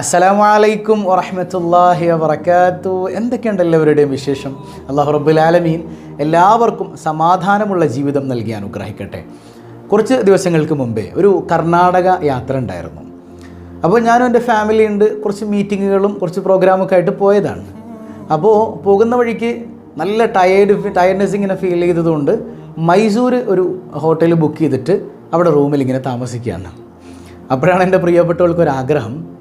അസ്സലാമലൈക്കും വറഹമത്തല്ലാഹി വബർക്കാത്തു എന്തൊക്കെയുണ്ട് എല്ലാവരുടെയും വിശേഷം? അള്ളാഹു റബ്ബുൽ ആലമീൻ എല്ലാവർക്കും സമാധാനമുള്ള ജീവിതം നൽകി അനുഗ്രഹിക്കട്ടെ. കുറച്ച് ദിവസങ്ങൾക്ക് മുമ്പേ ഒരു കർണാടക യാത്ര ഉണ്ടായിരുന്നു. അപ്പോൾ ഞാനും എന്റെ ഫാമിലി ഉണ്ട്. കുറച്ച് മീറ്റിങ്ങുകളും കുറച്ച് പ്രോഗ്രാമൊക്കെ ആയിട്ട് പോയതാണ്. അപ്പോൾ പോകുന്ന വഴിക്ക് നല്ല ടയേർഡ് ടയർഡ്നെസ് ഇങ്ങനെ ഫീൽ ചെയ്തതുകൊണ്ട് മൈസൂർ ഒരു ഹോട്ടൽ ബുക്ക് ചെയ്തിട്ട് അവിടെ റൂമിൽ ഇങ്ങനെ താമസിക്കുകയാണ്. അപ്പോഴാണ് എന്റെ പ്രിയപ്പെട്ടവൾക്കൊരാഗ്രഹം.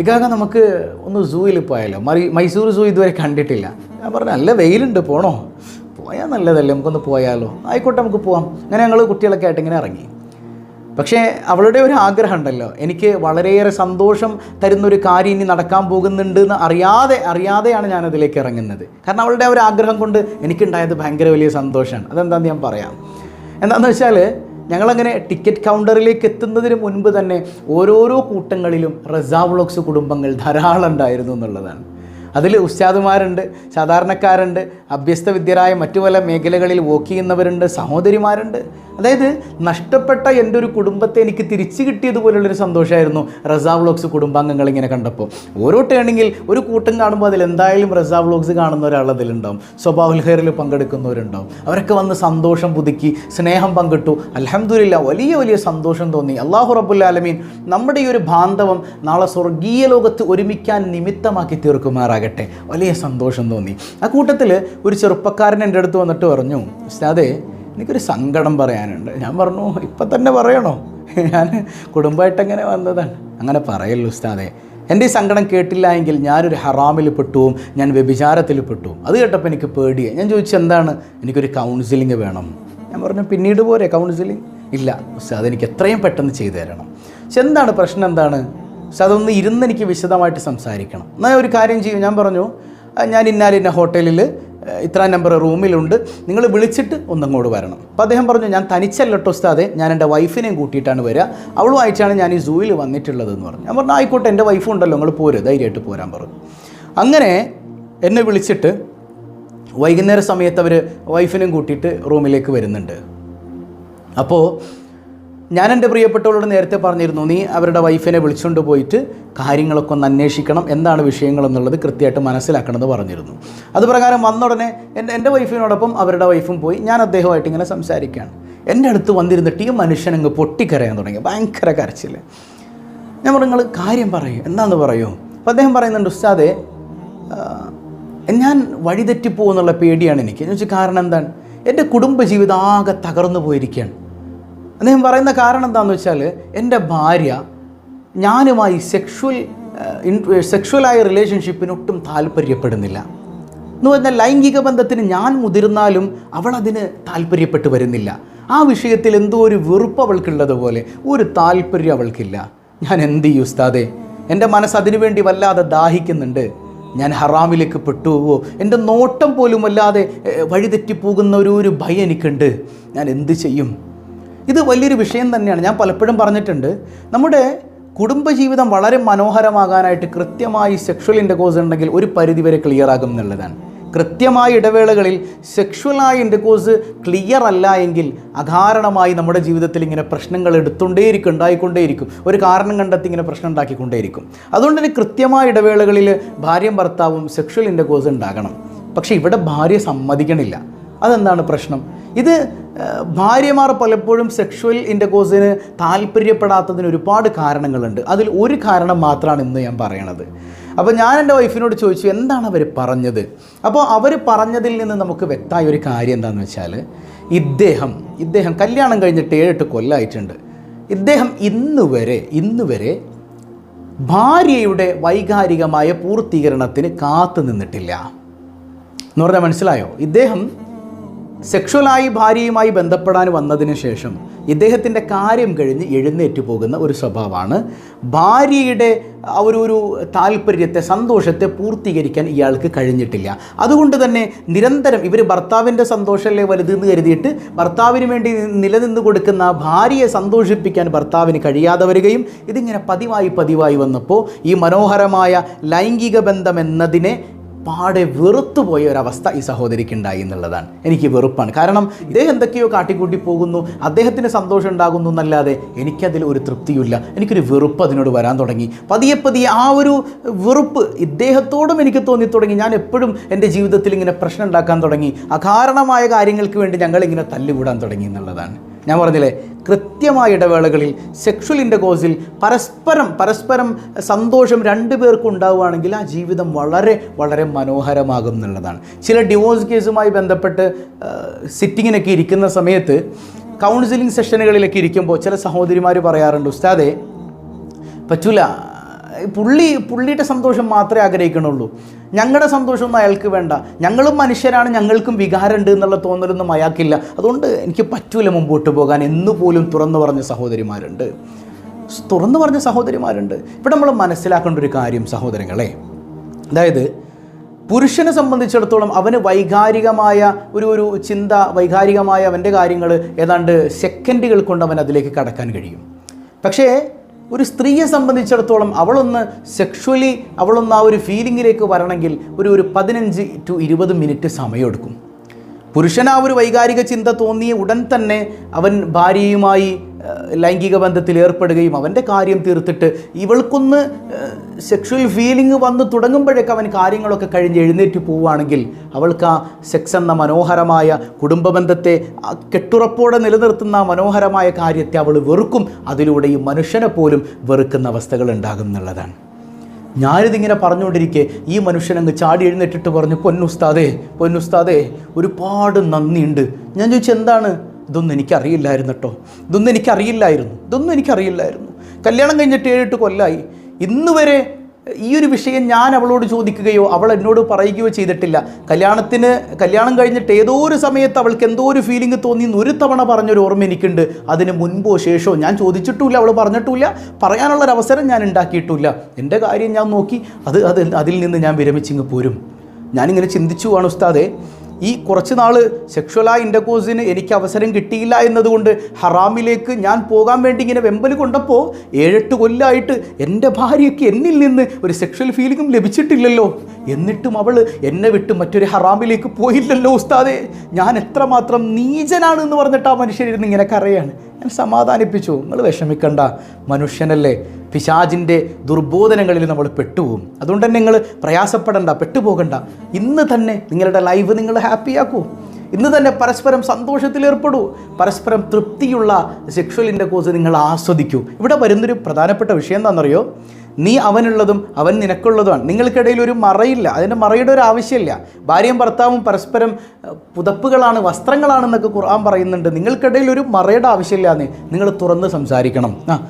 ഇക്കാക്ക നമുക്ക് ഒന്ന് സൂയിൽ പോയാലോ? മറി മൈസൂർ സൂ ഇതുവരെ കണ്ടിട്ടില്ല. ഞാൻ പറഞ്ഞു നല്ല വെയിലുണ്ട് പോണോ? പോയാൽ നല്ലതല്ലേ നമുക്കൊന്ന് പോയാലോ. ആയിക്കോട്ടെ നമുക്ക് പോവാം. അങ്ങനെ ഞങ്ങൾ കുട്ടികളൊക്കെ ആയിട്ട് ഇങ്ങനെ ഇറങ്ങി. പക്ഷേ അവളുടെ ഒരു ആഗ്രഹം ഉണ്ടല്ലോ. എനിക്ക് വളരെയേറെ സന്തോഷം തരുന്നൊരു കാര്യം ഇനി നടക്കാൻ പോകുന്നുണ്ട് എന്ന് അറിയാതെ അറിയാതെയാണ് ഞാൻ അതിലേക്ക് ഇറങ്ങുന്നത്. കാരണം അവളുടെ ഒരു ആഗ്രഹം കൊണ്ട് എനിക്കുണ്ടായത് ഭയങ്കര വലിയ സന്തോഷമാണ്. അതെന്താണെന്ന് ഞാൻ പറയാം. എന്താണെന്ന് വെച്ചാൽ ഞങ്ങളങ്ങനെ ടിക്കറ്റ് കൗണ്ടറിലേക്ക് എത്തുന്നതിന് മുൻപ് തന്നെ ഓരോരോ കൂട്ടങ്ങളിലും റസാവ്ളോക്സ് കുടുംബങ്ങൾ ധാരാളം ഉണ്ടായിരുന്നു എന്നുള്ളതാണ്. അതിൽ ഉസ്താദുമാരുണ്ട് സാധാരണക്കാരുണ്ട് അഭ്യസ്ത വിദ്യരായ മറ്റു പല മേഖലകളിൽ വോക്ക് ചെയ്യുന്നവരുണ്ട് സഹോദരിമാരുണ്ട്. അതായത് നഷ്ടപ്പെട്ട എന്റെ ഒരു കുടുംബത്തെ എനിക്ക് തിരിച്ചു കിട്ടിയതുപോലുള്ളൊരു സന്തോഷമായിരുന്നു റസാ വ്ളോഗ്സ് കുടുംബാംഗങ്ങൾ ഇങ്ങനെ കണ്ടപ്പോൾ. ഓരോ ടേണിങ്ങിൽ ഒരു കൂട്ടം കാണുമ്പോൾ അതിൽ എന്തായാലും റസാ വ്ളോഗ്സ് കാണുന്ന ഒരാൾ അതിലുണ്ടാവും. സ്വഭാവൽ പങ്കെടുക്കുന്നവരുണ്ടാവും. അവരൊക്കെ വന്ന് സന്തോഷം പുതുക്കി സ്നേഹം പങ്കിട്ടു. അലഹമില്ല വലിയ വലിയ സന്തോഷം തോന്നി. അള്ളാഹു റബുല്ലാലമീൻ നമ്മുടെ ഈ ഒരു ബാന്ധവം നാളെ സ്വർഗീയ ലോകത്ത് ഒരുമിക്കാൻ നിമിത്തമാക്കി തീർക്കുമാറാകട്ടെ. വലിയ സന്തോഷം തോന്നി. ആ കൂട്ടത്തിൽ ഒരു ചെറുപ്പക്കാരൻ എന്റെ അടുത്ത് വന്നിട്ട് പറഞ്ഞു ഉസ്താദേ എനിക്കൊരു സങ്കടം പറയാനുണ്ട്. ഞാൻ പറഞ്ഞു ഇപ്പം തന്നെ പറയണോ? ഞാൻ കുടുംബമായിട്ട് എങ്ങനെ വന്നതാണ്? അങ്ങനെ പറയല്ലോ ഉസ്താദേ. എന്റെ ഈ സങ്കടം കേട്ടില്ല എങ്കിൽ ഞാനൊരു ഹറാമിൽ പെട്ടുവും ഞാൻ വ്യഭിചാരത്തിൽ പെട്ടുവും അത് കേട്ടപ്പോൾ എനിക്ക് പേടിയെ ഞാൻ ചോദിച്ചു എന്താണ്? എനിക്കൊരു കൗൺസിലിംഗ് വേണം. ഞാൻ പറഞ്ഞു പിന്നീട് പോരെ കൗൺസിലിംഗ് ഇല്ല ഉസ്താദ് എനിക്ക് എത്രയും പെട്ടെന്ന് ചെയ്തു തരണം. പക്ഷെ എന്താണ് പ്രശ്നം എന്താണ്? പക്ഷെ അതൊന്ന് ഇരുന്ന് എനിക്ക് വിശദമായിട്ട് സംസാരിക്കണം. എന്നാൽ ഒരു കാര്യം ചെയ്യും. ഞാൻ പറഞ്ഞു "ആ, ഞാൻ ഇന്നാലിന്ന ഹോട്ടലിൽ ഇത്ര നമ്പർ റൂമിലുണ്ട്. നിങ്ങൾ വിളിച്ചിട്ട് ഒന്നങ്ങോട്ട് വരണം. അപ്പോൾ അദ്ദേഹം പറഞ്ഞു ഞാൻ തനിച്ചല്ലട്ടോ ഉസ്താദെ ഞാൻ എന്റെ വൈഫിനെയും കൂട്ടിയിട്ടാണ് വരിക അവളുമായിട്ടാണ് ഞാൻ ഈ സൂയിൽ വന്നിട്ടുള്ളത് എന്ന് പറഞ്ഞു. ഞാൻ പറഞ്ഞു ആയിക്കോട്ടെ എന്റെ വൈഫും ഉണ്ടല്ലോ നിങ്ങൾ പോര് ധൈര്യമായിട്ട് പോരാൻ പറഞ്ഞു അങ്ങനെ എന്നെ വിളിച്ചിട്ട് വൈകുന്നേര സമയത്ത് അവർ വൈഫിനെയും കൂട്ടിയിട്ട് റൂമിലേക്ക് വരുന്നുണ്ട്. അപ്പോൾ ഞാൻ എന്റെ പ്രിയപ്പെട്ടവരോട് നേരത്തെ പറഞ്ഞിരുന്നു നീ അവരുടെ വൈഫിനെ വിളിച്ചുകൊണ്ട് പോയിട്ട് കാര്യങ്ങളൊക്കെ ഒന്ന് അന്വേഷിക്കണം എന്താണ് വിഷയങ്ങൾ എന്നുള്ളത് കൃത്യമായിട്ട് മനസ്സിലാക്കണം എന്ന് പറഞ്ഞിരുന്നു. അത് പ്രകാരം വന്ന ഉടനെ എന്റെ എന്റെ വൈഫിനോടൊപ്പം അവരുടെ വൈഫും പോയി ഞാൻ അദ്ദേഹമായിട്ട് ഇങ്ങനെ സംസാരിക്കുകയാണ്. എന്റെ അടുത്ത് വന്നിരുന്നിട്ട് ഈ മനുഷ്യനങ്ങ് പൊട്ടിക്കരയാൻ തുടങ്ങി ഭയങ്കര കരച്ചിൽ ഞാൻ പറഞ്ഞു നിങ്ങൾ കാര്യം പറയൂ എന്താണെന്ന് പറയൂ? അപ്പോൾ അദ്ദേഹം പറയുന്നുണ്ട് ഉസ്താദേ ഞാൻ വഴിതെറ്റിപ്പോകുന്നുള്ള പേടിയാണ് എനിക്ക്. എന്ന് വെച്ചാൽ കാരണം എന്താണ്? എന്റെ കുടുംബജീവിതം ആകെ തകർന്നു പോയിരിക്കുകയാണ്. അദ്ദേഹം പറയുന്ന കാരണം എന്താണെന്ന് വെച്ചാൽ എന്റെ ഭാര്യ ഞാനുമായി സെക്ഷുവൽ സെക്ഷുവലായ റിലേഷൻഷിപ്പിന് ഒട്ടും താല്പര്യപ്പെടുന്നില്ല. എന്ന് പറഞ്ഞാൽ ലൈംഗിക ബന്ധത്തിന് ഞാൻ മുതിർന്നാലും അവൾ അതിന് താല്പര്യപ്പെട്ട് വരുന്നില്ല. ആ വിഷയത്തിൽ എന്തോ ഒരു വെറുപ്പ് അവൾക്കുള്ളതുപോലെ ഒരു താല്പര്യം അവൾക്കില്ല. ഞാൻ എന്ത് ചെയ്യും ഉസ്താദെ? എന്റെ മനസ്സ് അതിനുവേണ്ടി വല്ലാതെ ദാഹിക്കുന്നുണ്ട്. ഞാൻ ഹറാമിലേക്ക് പെട്ടുപോവോ? എന്റെ നോട്ടം പോലും വല്ലാതെ വഴിതെറ്റിപ്പോകുന്ന ഒരു ഒരു ഭയം എനിക്കുണ്ട്. ഞാൻ എന്ത് ചെയ്യും? ഇത് വലിയൊരു വിഷയം തന്നെയാണ്. ഞാൻ പലപ്പോഴും പറഞ്ഞിട്ടുണ്ട്. നമ്മുടെ കുടുംബജീവിതം വളരെ മനോഹരമാകാനായിട്ട് കൃത്യമായി സെക്ഷൽ ഇന്റർകോഴ്സ് ഉണ്ടെങ്കിൽ ഒരു പരിധിവരെ ക്ലിയർ ആകും എന്നുള്ളതാണ്. കൃത്യമായ ഇടവേളകളിൽ സെക്ഷുവലായ ഇന്റർകോഴ്സ് ക്ലിയർ അല്ല എങ്കിൽ അകാരണമായി നമ്മുടെ ജീവിതത്തിൽ ഇങ്ങനെ പ്രശ്നങ്ങൾ എടുത്തുകൊണ്ടേയിരിക്കും ഉണ്ടായിക്കൊണ്ടേയിരിക്കും. ഒരു കാരണം കണ്ടെത്തി ഇങ്ങനെ പ്രശ്നം ഉണ്ടാക്കിക്കൊണ്ടേയിരിക്കും. അതുകൊണ്ട് തന്നെ കൃത്യമായ ഇടവേളകളിൽ ഭാര്യയും ഭർത്താവും സെക്ഷൽ ഇന്റർകോഴ്സ് ഉണ്ടാകണം. പക്ഷേ ഇവിടെ ഭാര്യ സമ്മതിക്കണില്ല. അതെന്താണ് പ്രശ്നം? ഇത് ഭാര്യമാർ പലപ്പോഴും സെക്ഷുവൽ ഇന്റർകോഴ്സിന് താല്പര്യപ്പെടാത്തതിന് ഒരുപാട് കാരണങ്ങളുണ്ട്. അതിൽ ഒരു കാരണം മാത്രമാണ് ഇന്ന് ഞാൻ പറയണത്. അപ്പോൾ ഞാൻ എന്റെ വൈഫിനോട് ചോദിച്ചു എന്താണ് അവർ പറഞ്ഞത്? അപ്പോൾ അവർ പറഞ്ഞതിൽ നിന്ന് നമുക്ക് വ്യക്തമായ ഒരു കാര്യം എന്താണെന്ന് വെച്ചാൽ ഇദ്ദേഹം ഇദ്ദേഹം കല്യാണം കഴിഞ്ഞിട്ട് ഏഴെട്ട് കൊല്ലമായിട്ടുണ്ട് ഇദ്ദേഹം ഇന്ന് വരെ ഇന്ന് വരെ ഭാര്യയുടെ വൈകാരികമായ പൂർത്തീകരണത്തിന് കാത്തു നിന്നിട്ടില്ല. എന്ന് പറഞ്ഞാൽ മനസ്സിലായോ? ഇദ്ദേഹം സെക്ഷുവലായി ഭാര്യയുമായി ബന്ധപ്പെടാൻ വന്നതിന് ശേഷം ഇദ്ദേഹത്തിന്റെ കാര്യം കഴിഞ്ഞ് എഴുന്നേറ്റ് പോകുന്ന ഒരു സ്വഭാവമാണ്. ഭാര്യയുടെ ഒരു ഒരു താല്പര്യത്തെ സന്തോഷത്തെ പൂർത്തീകരിക്കാൻ ഇയാൾക്ക് കഴിഞ്ഞിട്ടില്ല. അതുകൊണ്ട് തന്നെ നിരന്തരം ഇവർ ഭർത്താവിന്റെ സന്തോഷമല്ലേ വലുതെന്ന് കരുതിയിട്ട് ഭർത്താവിന് വേണ്ടി നിലനിന്ന് കൊടുക്കുന്ന ഭാര്യയെ സന്തോഷിപ്പിക്കാൻ ഭർത്താവിന് കഴിയാതെ വരികയും ഇതിങ്ങനെ പതിവായി പതിവായി വന്നപ്പോൾ ഈ മനോഹരമായ ലൈംഗിക ബന്ധം എന്നതിനെ പാടെ വെറുത്തു പോയ ഒരവസ്ഥ ഈ സഹോദരിക്ക് ഉണ്ടായി എന്നുള്ളതാണ്. എനിക്ക് വെറുപ്പാണ്. കാരണം ഇദ്ദേഹം എന്തൊക്കെയോ കാട്ടിക്കൂട്ടി പോകുന്നു അദ്ദേഹത്തിന് സന്തോഷം ഉണ്ടാകുന്നു എന്നല്ലാതെ എനിക്കതിൽ ഒരു തൃപ്തിയില്ല എനിക്കൊരു വെറുപ്പ് അതിനോട് വരാൻ തുടങ്ങി. പതിയെ പതിയെ ആ ഒരു വെറുപ്പ് ഇദ്ദേഹത്തോടും എനിക്ക് തോന്നി തുടങ്ങി ഞാൻ എപ്പോഴും എന്റെ ജീവിതത്തിൽ ഇങ്ങനെ പ്രശ്നം ഉണ്ടാക്കാൻ തുടങ്ങി. അകാരണമായ കാര്യങ്ങൾക്ക് വേണ്ടി ഞങ്ങളിങ്ങനെ തല്ലുകൂടാൻ തുടങ്ങി എന്നുള്ളതാണ്. ഞാൻ പറഞ്ഞില്ലേ കൃത്യമായ ഇടവേളകളിൽ സെക്ഷൽ ഇന്റർകോഴ്സിൽ പരസ്പരം പരസ്പരം സന്തോഷം രണ്ടു പേർക്കും ഉണ്ടാവുകയാണെങ്കിൽ ആ ജീവിതം വളരെ വളരെ മനോഹരമാകും എന്നുള്ളതാണ്. ചില ഡിവോഴ്സ് കേസുമായി ബന്ധപ്പെട്ട് സിറ്റിങ്ങിനൊക്കെ ഇരിക്കുന്ന സമയത്ത് കൗൺസിലിംഗ് സെഷനുകളിലൊക്കെ ഇരിക്കുമ്പോൾ ചില സഹോദരിമാർ പറയാറുണ്ട് ഉസ്താദേ പറ്റൂല. പുള്ളി പുള്ളിയുടെ സന്തോഷം മാത്രമേ ആഗ്രഹിക്കണുള്ളൂ. ഞങ്ങളുടെ സന്തോഷമൊന്നും അയാൾക്ക് വേണ്ട. ഞങ്ങളും മനുഷ്യരാണ് ഞങ്ങൾക്കും വികാരമുണ്ട് എന്നുള്ള തോന്നലൊന്നും അയാൾക്കില്ല. അതുകൊണ്ട് എനിക്ക് പറ്റൂല മുമ്പോട്ട് പോകാൻ. എന്ന് പോലും തുറന്നു പറഞ്ഞ സഹോദരിമാരുണ്ട്. തുറന്നു പറഞ്ഞ സഹോദരിമാരുണ്ട്. ഇവിടെ നമ്മൾ മനസ്സിലാക്കേണ്ട ഒരു കാര്യം സഹോദരങ്ങളെ. അതായത് പുരുഷനെ സംബന്ധിച്ചിടത്തോളം അവന് വൈകാരികമായ ഒരു ഒരു ചിന്ത വൈകാരികമായ അവന്റെ കാര്യങ്ങൾ ഏതാണ്ട് സെക്കൻഡുകൾ കൊണ്ട് അവൻ അതിലേക്ക് കടക്കാൻ കഴിയും. പക്ഷേ ഒരു സ്ത്രീയെ സംബന്ധിച്ചിടത്തോളം അവളൊന്ന് സെക്ഷുവലി അവളൊന്ന് ആ ഒരു ഫീലിങ്ങിലേക്ക് വരണമെങ്കിൽ ഒരു ഒരു പതിനഞ്ച് ടു ഇരുപത് മിനിറ്റ് സമയമെടുക്കും. പുരുഷൻ ആ ഒരു വൈകാരിക ചിന്ത തോന്നിയ ഉടൻ തന്നെ അവൻ ഭാര്യയുമായി ലൈംഗിക ബന്ധത്തിൽ ഏർപ്പെടുകയും അവന്റെ കാര്യം തീർത്തിട്ട് ഇവൾക്കൊന്ന് സെക്ഷൽ ഫീലിംഗ് വന്ന് തുടങ്ങുമ്പോഴേക്ക് അവൻ കാര്യങ്ങളൊക്കെ കഴിഞ്ഞ് എഴുന്നേറ്റ് പോവുകയാണെങ്കിൽ അവൾക്ക് ആ സെക്സ് എന്ന മനോഹരമായ കുടുംബബന്ധത്തെ കെട്ടുറപ്പോടെ നിലനിർത്തുന്ന മനോഹരമായ കാര്യത്തെ അവൾ വെറുക്കും. അതിലൂടെ ഈ മനുഷ്യനെ പോലും വെറുക്കുന്ന അവസ്ഥകൾ ഉണ്ടാകും എന്നുള്ളതാണ്. ഞാനിതിങ്ങനെ പറഞ്ഞുകൊണ്ടിരിക്കെ ഈ മനുഷ്യൻ അങ്ങ് ചാടി എഴുന്നേറ്റിട്ട് പറഞ്ഞു പൊന്നുസ്താദേ പൊന്നുസ്താദേ ഒരുപാട് നന്ദിയുണ്ട്. ഞാൻ ചോദിച്ചു എന്താണ്? ഇതൊന്നും എനിക്കറിയില്ലായിരുന്നു കേട്ടോ ഇതൊന്നും എനിക്കറിയില്ലായിരുന്നു. ഇതൊന്നും എനിക്കറിയില്ലായിരുന്നു. കല്യാണം കഴിഞ്ഞിട്ട് ഏഴെട്ട് കൊല്ലായി. ഇന്ന് വരെ ഈ ഒരു വിഷയം ഞാൻ അവളോട് ചോദിക്കുകയോ അവൾ എന്നോട് പറയുകയോ ചെയ്തിട്ടില്ല. കല്യാണത്തിന് കല്യാണം കഴിഞ്ഞിട്ട് ഏതോ ഒരു സമയത്ത് അവൾക്ക് എന്തോ ഒരു ഫീലിംഗ് തോന്നി. ഒരു തവണ പറഞ്ഞൊരു ഓർമ്മ എനിക്കുണ്ട്. അതിന് മുൻപോ ശേഷമോ ഞാൻ ചോദിച്ചിട്ടുമില്ല അവൾ പറഞ്ഞിട്ടുമില്ല. പറയാനുള്ളൊരു അവസരം ഞാൻ ഉണ്ടാക്കിയിട്ടില്ല. എന്റെ കാര്യം ഞാൻ നോക്കി. അത് അത് അതിൽ നിന്ന് ഞാൻ വിരമിച്ചിങ്ങ് പോരും. ഞാനിങ്ങനെ ചിന്തിച്ചു ആണ് ഉസ്താദെ. ഈ കുറച്ച് നാൾ സെക്ഷുവലായ ഇന്റർകോഴ്സിന് എനിക്ക് അവസരം കിട്ടിയില്ല എന്നതുകൊണ്ട് ഹറാമിലേക്ക് ഞാൻ പോകാൻ വേണ്ടി ഇങ്ങനെ വെമ്പൽ കൊണ്ടപ്പോൾ ഏഴെട്ട് കൊല്ലായിട്ട് എന്റെ ഭാര്യയ്ക്ക് എന്നിൽ നിന്ന് ഒരു സെക്ഷൽ ഫീലിംഗും ലഭിച്ചിട്ടില്ലല്ലോ. എന്നിട്ടും അവൾ എന്നെ വിട്ട് മറ്റൊരു ഹറാമിലേക്ക് പോയില്ലല്ലോ ഉസ്താദേ. ഞാൻ എത്രമാത്രം നീചനാണ് എന്ന് പറഞ്ഞിട്ട് ആ മനുഷ്യരിരുന്ന് ഇങ്ങനെ കരയാണ്. ഞാൻ സമാധാനിപ്പിച്ചു. നിങ്ങൾ വിഷമിക്കണ്ട. മനുഷ്യനല്ലേ. പിശാജിന്റെ ദുർബോധനങ്ങളിൽ നമ്മൾ പെട്ടുപോകും. അതുകൊണ്ട് തന്നെ നിങ്ങൾ പ്രയാസപ്പെടണ്ട പെട്ടുപോകണ്ട. ഇന്ന് തന്നെ നിങ്ങളുടെ ലൈഫ് നിങ്ങൾ ഹാപ്പിയാക്കൂ ഇന്ന് തന്നെ പരസ്പരം സന്തോഷത്തിൽ ഏർപ്പെടൂ. പരസ്പരം തൃപ്തിയുള്ള സെക്ഷൽ ഇന്റർകോഴ്സ് നിങ്ങൾ ആസ്വദിക്കൂ. ഇവിടെ വരുന്നൊരു പ്രധാനപ്പെട്ട വിഷയം എന്താണെന്നറിയോ? നീ അവനുള്ളതും അവൻ നിനക്കുള്ളതുമാണ്. നിങ്ങൾക്കിടയിൽ ഒരു മറയില്ല. അതിന്റെ മറയുടെ ഒരു ആവശ്യമില്ല. ഭാര്യയും ഭർത്താവും പരസ്പരം പുതപ്പുകളാണ് വസ്ത്രങ്ങളാണെന്നൊക്കെ ഖുർആൻ പറയുന്നുണ്ട്. നിങ്ങൾക്കിടയിൽ ഒരു മറയുടെ ആവശ്യമില്ലാന്ന് നിങ്ങൾ തുറന്ന് സംസാരിക്കണം. ആ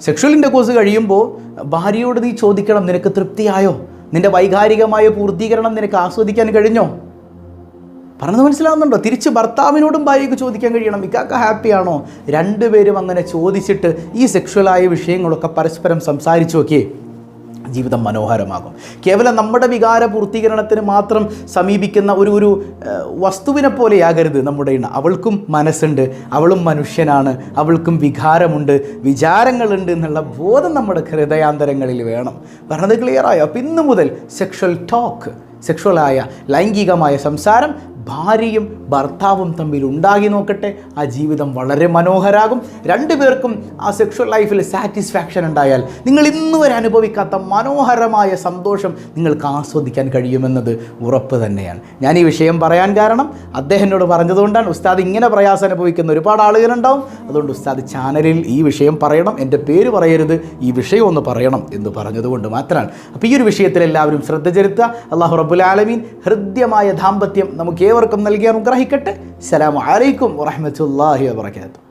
സെക്ഷൽ ഇന്റർകോഴ്സ് കഴിയുമ്പോൾ ഭാര്യയോട് നീ ചോദിക്കണം നിനക്ക് തൃപ്തിയായോ? നിന്റെ വൈകാരികമായ പൂർത്തീകരണം നിനക്ക് ആസ്വദിക്കാൻ കഴിഞ്ഞോ? പറഞ്ഞത് മനസ്സിലാവുന്നുണ്ടോ? തിരിച്ച് ഭർത്താവിനോടും ഭാര്യയ്ക്ക് ചോദിക്കാൻ കഴിയണം. ഇക്കാക്ക ഹാപ്പിയാണോ? രണ്ടുപേരും അങ്ങനെ ചോദിച്ചിട്ട് ഈ സെക്ഷുവലായ വിഷയങ്ങളൊക്കെ പരസ്പരം സംസാരിച്ചു നോക്കിയേ ജീവിതം മനോഹരമാകും. കേവലം നമ്മുടെ വികാര പൂർത്തീകരണത്തിന് മാത്രം സമീപിക്കുന്ന ഒരു ഒരു വസ്തുവിനെ പോലെയാകരുത് നമ്മുടെ ഇണ. അവൾക്കും മനസ്സുണ്ട് അവളും മനുഷ്യനാണ് അവൾക്കും വികാരമുണ്ട് വിചാരങ്ങളുണ്ട് എന്നുള്ള ബോധം നമ്മുടെ ഹൃദയാന്തരങ്ങളിൽ വേണം. പറഞ്ഞത് ക്ലിയറായോ അപ്പം ഇന്ന് മുതൽ സെക്ഷൽ ടോക്ക് സെക്ഷുവലായ ലൈംഗികമായ സംസാരം ഭാര്യയും ഭർത്താവും തമ്മിൽ ഉണ്ടാകി നോക്കട്ടെ. ആ ജീവിതം വളരെ മനോഹരാകും. രണ്ടുപേർക്കും ആ സെക്ഷൽ ലൈഫിൽ സാറ്റിസ്ഫാക്ഷൻ ഉണ്ടായാൽ നിങ്ങൾ ഇന്ന് വരെ അനുഭവിക്കാത്ത മനോഹരമായ സന്തോഷം നിങ്ങൾക്ക് ആസ്വദിക്കാൻ കഴിയുമെന്നത് ഉറപ്പ് തന്നെയാണ്. ഞാൻ ഈ വിഷയം പറയാൻ കാരണം അദ്ദേഹം എന്നോട് പറഞ്ഞതുകൊണ്ടാണ്. ഉസ്താദ് ഇങ്ങനെ പ്രയാസം അനുഭവിക്കുന്ന ഒരുപാട് ആളുകളുണ്ടാവും. അതുകൊണ്ട് ഉസ്താദ് ചാനലിൽ ഈ വിഷയം പറയണം. എന്റെ പേര് പറയരുത്. ഈ വിഷയം ഒന്ന് പറയണം എന്ന് പറഞ്ഞതുകൊണ്ട് മാത്രമാണ്. അപ്പോൾ ഈ ഒരു വിഷയത്തിൽ എല്ലാവരും ശ്രദ്ധ ചെലുത്തുക. അള്ളാഹു റബുലാലമീൻ ഹൃദ്യമായ ദാമ്പത്യം നമുക്ക് ഏവർക്കും നൽകി അനുഗ്രഹിക്കട്ടെ. സലാമു അലൈക്കും വറഹമത്തല്ലാഹി വബറകാതുഹു.